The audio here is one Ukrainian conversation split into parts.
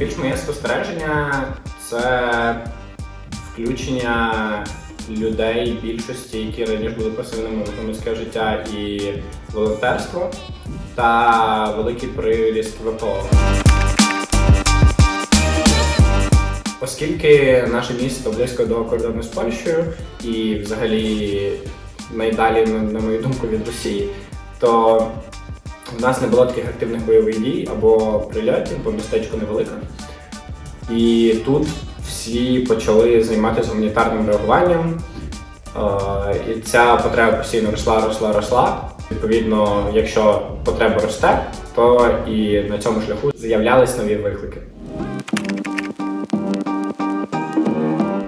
рішення це включення людей більшості, які раніше були пасивними в громадське життя і волонтерство, та великий приріст ВПО. Оскільки наше місто близько до кордону з Польщею і взагалі найдалі, на, на мою думку, від Росії, то в нас не було таких активних бойових дій або прильотів, бо містечко невелике. І тут всі почали займатися гуманітарним реагуванням. Е, І ця потреба постійно росла, росла, росла. Відповідно, якщо потреба росте, то і на цьому шляху з'являлись нові виклики.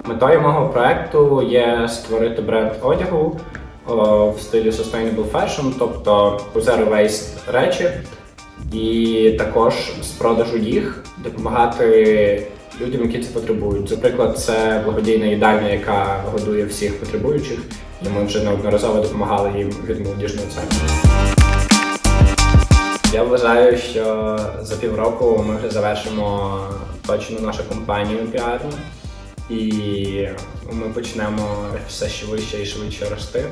Метою мого проекту є створити бренд одягу в стилі Sustainable Fashion, тобто Zero Waste речі, і також з продажу їх допомагати людям, які це потребують. Наприклад, це благодійна їдальня, яка годує всіх потребуючих, і ми вже неодноразово допомагали їм від молодіжного центру. Я вважаю, що за півроку ми вже завершимо точно нашу компанію піарну. І ми почнемо все вище і швидше рости.